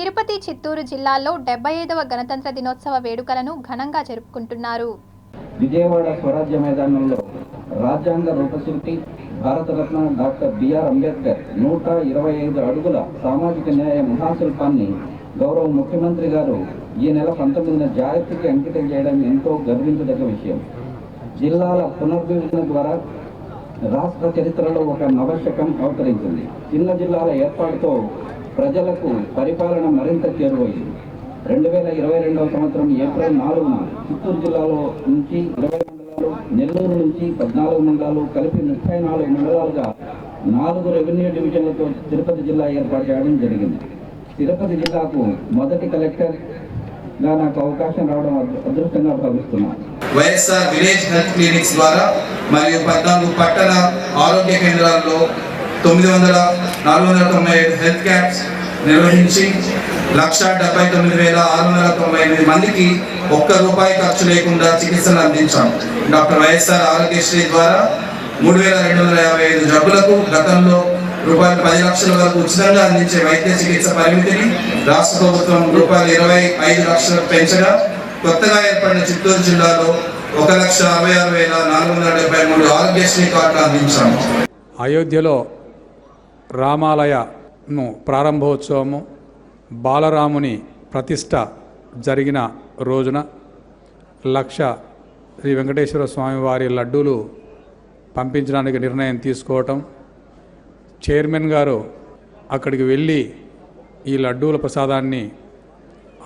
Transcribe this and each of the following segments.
తిరుపతి చిత్తూరు జిల్లాల్లో డెబ్బై ఐదవ గణతంత్ర దినోత్సవ వేడుకలను ఘనంగా జరుపుకుంటున్నారు. విజయవాడ స్వరాజ్య మైదానంలో రాజ్యాంగ రూపశిల్పి Bharat Ratna doctor B R Ambedkar నూట ఇరవై ఐదు అడుగుల సామాజిక న్యాయ మహాశిల్పాన్ని గౌరవ ముఖ్యమంత్రి గారు ఈ నెల పంతొమ్మిదిన జాగ్రత్తకి అంకితం చేయడం ఎంతో గర్వించదగ్గ విషయం. జిల్లాల పునర్విభజన ద్వారా రాష్ట్ర చరిత్రలో ఒక నవశకం అవతరించింది. చిన్న జిల్లాల ఏర్పాటుతో ప్రజలకు పరిపాలన మరింత చేరువైంది. రెండు వేల ఇరవై రెండవ సంవత్సరం ఏప్రిల్ నాలుగున చిత్తూరు జిల్లాలో నుంచి ఇరవై మండలాలు నెల్లూరు నుంచి పద్నాలుగు మండలాలు కలిపి ముప్పై నాలుగు మండలాలుగా నాలుగు రెవెన్యూ డివిజన్లతో తిరుపతి జిల్లా ఏర్పాటు చేయడం జరిగింది. తిరుపతి జిల్లాకు మొదటి కలెక్టర్గా నాకు అవకాశం రావడం అదృష్టంగా భావిస్తున్నాను. వైఎస్ఆర్ విలేజ్ హెల్త్ క్లినిక్స్ ద్వారా మరియు పద్నాలుగు పట్టణ ఆరోగ్య కేంద్రాల్లో తొమ్మిది వందల నాలుగు వందల తొంభై ఐదు హెల్త్ క్యాంప్స్ నిర్వహించి లక్ష డెబ్బై తొమ్మిది వేల ఆరు వందల తొంభై ఎనిమిది మందికి ఒక్క రూపాయి ఖర్చు లేకుండా చికిత్సలు అందించాం. డాక్టర్ వైఎస్ఆర్ ఆరోగ్యశ్రీ ద్వారా మూడు వేల రెండు వందల యాభై ఐదు జబ్బులకు గతంలో రూపాయలు పది లక్షల వరకు ఉచితంగా అందించే వైద్య చికిత్స పరిమితిని రాష్ట్ర ప్రభుత్వం రూపాయలు ఇరవై ఐదు లక్షలకు పెంచగా కొత్తగా ఏర్పడిన చిత్తూరు జిల్లాలో ఒక లక్ష అరవై ఆరు వేల నాలుగు వందల డెబ్బై మూడు ఆరోగ్యశ్రీ కార్డులు అందించాము అయోధ్యలో రామాలయను ప్రారంభోత్సవము బాలరాముని ప్రతిష్ట జరిగిన రోజున లక్ష శ్రీ వెంకటేశ్వర స్వామి వారి లడ్డూలు పంపించడానికి నిర్ణయం తీసుకోవటం. చైర్మన్ గారు అక్కడికి వెళ్ళి ఈ లడ్డూల ప్రసాదాన్ని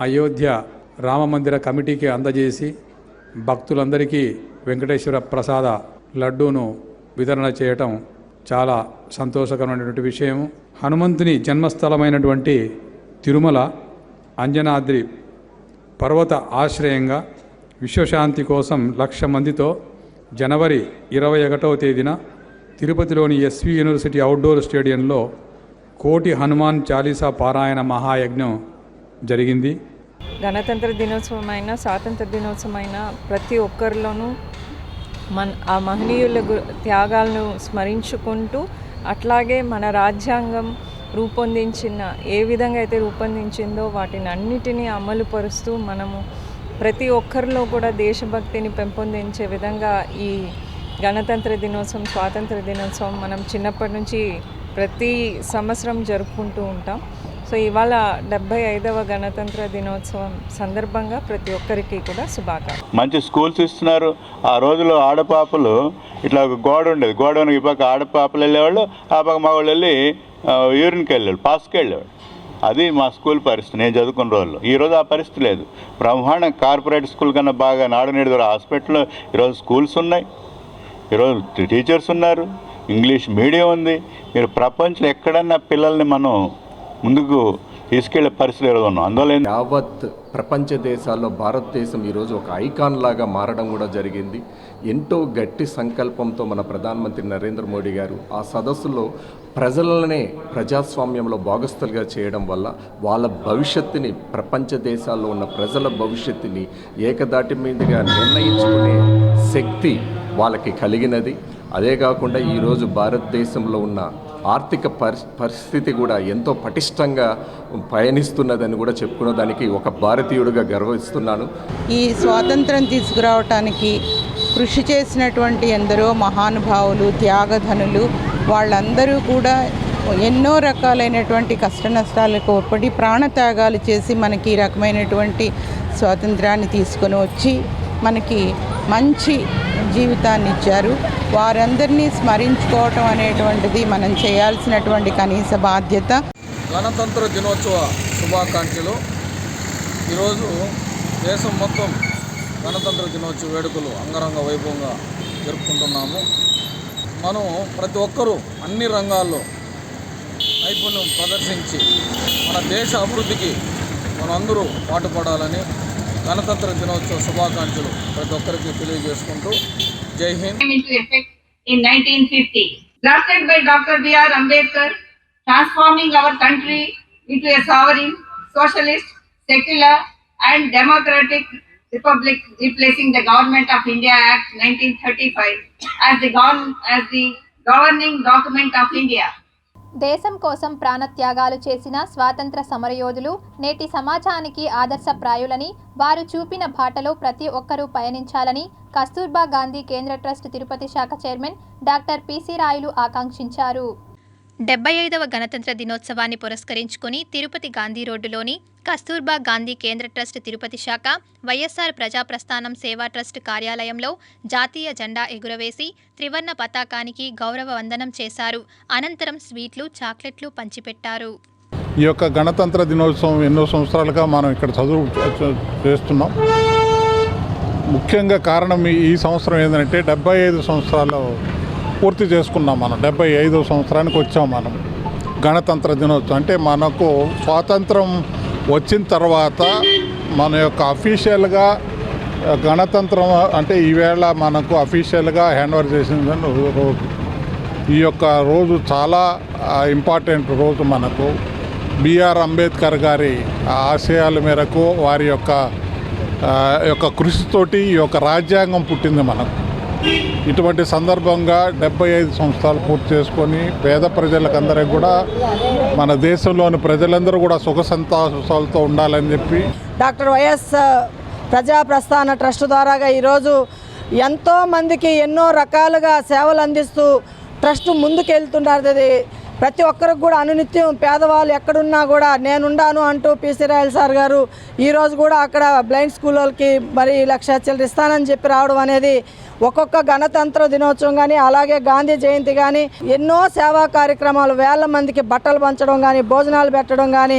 అయోధ్య రామమందిర కమిటీకి అందజేసి భక్తులందరికీ వెంకటేశ్వర ప్రసాద లడ్డూను వితరణ చేయటం చాలా సంతోషకరమైనటువంటి విషయం హనుమంతుని జన్మస్థలమైనటువంటి తిరుమల అంజనాద్రి పర్వత ఆశ్రయంగా విశ్వశాంతి కోసం లక్ష మందితో జనవరి ఇరవై ఒకటవ తేదీన తిరుపతిలోని ఎస్వి యూనివర్సిటీ అవుట్డోర్ స్టేడియంలో కోటి హనుమాన్ చాలీసా పారాయణ మహాయజ్ఞం జరిగింది. గణతంత్ర దినోత్సవం స్వాతంత్ర దినోత్సవం ప్రతి ఒక్కరిలోనూ మన ఆ మహనీయుల త్యాగాలను స్మరించుకుంటూ అట్లాగే మన రాజ్యాంగం రూపొందించిన ఏ విధంగా అయితే రూపొందించిందో వాటిని అన్నిటినీ అమలు పరుస్తూ మనము ప్రతి ఒక్కరిలో కూడా దేశభక్తిని పెంపొందించే విధంగా ఈ గణతంత్ర దినోత్సవం స్వాతంత్ర దినోత్సవం మనం చిన్నప్పటి నుంచి ప్రతి సంవత్సరం జరుపుకుంటూ ఉంటాం. సో ఇవాళ డెబ్బై ఐదవ గణతంత్ర దినోత్సవం సందర్భంగా ప్రతి ఒక్కరికి కూడా శుభాకాంక్షలు. మంచి స్కూల్స్ ఇస్తున్నారు. ఆ రోజుల్లో ఆడపాపలు ఇట్లా ఒక గోడ ఉండేది. గోడ ఈ పక్క ఆడపాపలు వెళ్ళేవాళ్ళు ఆ పక్క మగవాళ్ళు వెళ్ళి యూరిన్కి వెళ్ళేవాళ్ళు పాస్కి వెళ్ళేవాళ్ళు. అది మా స్కూల్ పరిస్థితి. నేను చదువుకున్న రోజుల్లో. ఈరోజు ఆ పరిస్థితి లేదు. బ్రహ్మాండ కార్పొరేట్ స్కూల్ కన్నా బాగా నాడు నేడు ద్వారా హాస్పిటల్లో ఈరోజు స్కూల్స్ ఉన్నాయి. ఈరోజు టీచర్స్ ఉన్నారు. ఇంగ్లీష్ మీడియం ఉంది. మీరు ప్రపంచంలో ఎక్కడన్నా పిల్లల్ని మనం ముందుకు తీసుకెళ్ళే పరిస్థితి ఈరోజు ఉన్నాం అందువల్ల యావత్ ప్రపంచ దేశాల్లో భారతదేశం ఈరోజు ఒక ఐకాన్ లాగా మారడం కూడా జరిగింది. ఎంతో గట్టి సంకల్పంతో మన ప్రధానమంత్రి నరేంద్ర మోడీ గారు ఆ సదస్సులో ప్రజలనే ప్రజాస్వామ్యంలో భాగస్థులుగా చేయడం వల్ల వాళ్ళ భవిష్యత్తుని ప్రపంచ దేశాల్లో ఉన్న ప్రజల భవిష్యత్తుని ఏకదాటి మీదుగా నిర్ణయించుకునే శక్తి వాళ్ళకి కలిగినది. అదే కాకుండా ఈరోజు భారతదేశంలో ఉన్న ఆర్థిక పరి పరిస్థితి కూడా ఎంతో పటిష్టంగా పయనిస్తున్నదని కూడా చెప్పుకున్న దానికి ఒక భారతీయుడిగా గర్వస్తున్నాను. ఈ స్వాతంత్రం తీసుకురావటానికి కృషి చేసినటువంటి ఎందరో మహానుభావులు త్యాగధనులు వాళ్ళందరూ కూడా ఎన్నో రకాలైనటువంటి కష్ట నష్టాలకు ఒప్పటి ప్రాణత్యాగాలు చేసి మనకి ఈ రకమైనటువంటి స్వాతంత్రాన్ని తీసుకొని వచ్చి మనకి మంచి జీవితాన్ని ఇచ్చారు. వారందరినీ స్మరించుకోవటం అనేటువంటిది మనం చేయాల్సినటువంటి కనీస బాధ్యత. గణతంత్ర దినోత్సవ శుభాకాంక్షలు. ఈరోజు దేశం మొత్తం గణతంత్ర దినోత్సవ వేడుకలు అంగరంగ వైభవంగా జరుపుకుంటున్నాము. మనం ప్రతి ఒక్కరూ అన్ని రంగాల్లో నైపుణ్యం ప్రదర్శించి మన దేశ అభివృద్ధికి మనందరూ పాటుపడాలని గణతంత్ర దినోత్సవ శుభాకాంక్షలు ప్రతి ఒక్కరికి తెలియజేసుకుంటూ జై Hind effect in 1950. Drafted by Dr. B.R. Ambedkar, transforming our country into a sovereign, socialist, secular, and democratic republic, replacing the Government of India Act 1935 as the, gov- as the governing document of India. దేశం కోసం ప్రాణత్యాగాలు చేసిన స్వాతంత్ర సమరయోధులు నేటి సమాజానికి ఆదర్శప్రాయులని వారు చూపిన బాటలో ప్రతి ఒక్కరూ పయనించాలని కస్తూర్బా గాంధీ కేంద్ర ట్రస్ట్ తిరుపతి శాఖ చైర్మన్ డాక్టర్ పిసి రాయులు ఆకాంక్షించారు. డెబ్బై ఐదవ గణతంత్ర దినోత్సవాన్ని పురస్కరించుకుని తిరుపతి గాంధీ రోడ్డులోని కస్తూర్బా గాంధీ కేంద్ర ట్రస్ట్ తిరుపతి శాఖ వైఎస్ఆర్ ప్రజాప్రస్థానం సేవా ట్రస్ట్ కార్యాలయంలో జాతీయ జెండా ఎగురవేసి త్రివర్ణ పతాకానికి గౌరవ వందనం చేశారు. అనంతరం స్వీట్లు చాక్లెట్లు పంచిపెట్టారు. ఈ యొక్క గణతంత్ర దినోత్సవం ఎన్నో సంవత్సరాలుగా మనం ఇక్కడ చదువు చేస్తున్నాం. ముఖ్యంగా కారణం ఈ- ఈ సంవత్సరం ఏంటంటే డెబ్బై ఐదు సంవత్సరాలు పూర్తి చేసుకున్నాం మనం. డెబ్బై ఐదో సంవత్సరానికి వచ్చాం మనం. గణతంత్ర దినోత్సవం అంటే మనకు స్వాతంత్రం వచ్చిన తర్వాత మన యొక్క అఫీషియల్గా గణతంత్రం అంటే ఈవేళ మనకు అఫీషియల్గా హ్యాండ్ ఓవర్ చేసిన రోజు ఈ యొక్క రోజు చాలా ఇంపార్టెంట్ రోజు మనకు. బిఆర్ అంబేద్కర్ గారి ఆశయాల మేరకు వారి యొక్క యొక్క కృషితోటి ఈ యొక్క రాజ్యాంగం పుట్టింది మనకు. ఇటువంటి సందర్భంగా డెబ్బై ఐదు సంవత్సరాలు పూర్తి చేసుకొని పేద ప్రజలకందరికీ కూడా మన దేశంలోని ప్రజలందరూ కూడా సుఖ సంతోషాలతో ఉండాలని చెప్పి డాక్టర్ వైఎస్ ప్రజా ప్రస్థాన ట్రస్ట్ ద్వారాగా ఈరోజు ఎంతో మందికి ఎన్నో రకాలుగా సేవలు అందిస్తూ ట్రస్ట్ ముందుకెళ్తున్నది ప్రతి ఒక్కరికి కూడా అనునిత్యం పేదవాళ్ళు ఎక్కడున్నా కూడా నేనుండాను అంటూ పిసి రాయల్ సార్ గారు ఈరోజు కూడా అక్కడ బ్లైండ్ స్కూల్ వాళ్ళకి మరి లక్ష చిల్లర ఇస్తానని చెప్పి రావడం అనేది ఒక్కొక్క గణతంత్ర దినోత్సవం కానీ అలాగే గాంధీ జయంతి కానీ ఎన్నో సేవా కార్యక్రమాలు వేల మందికి బట్టలు పంచడం కానీ భోజనాలు పెట్టడం కానీ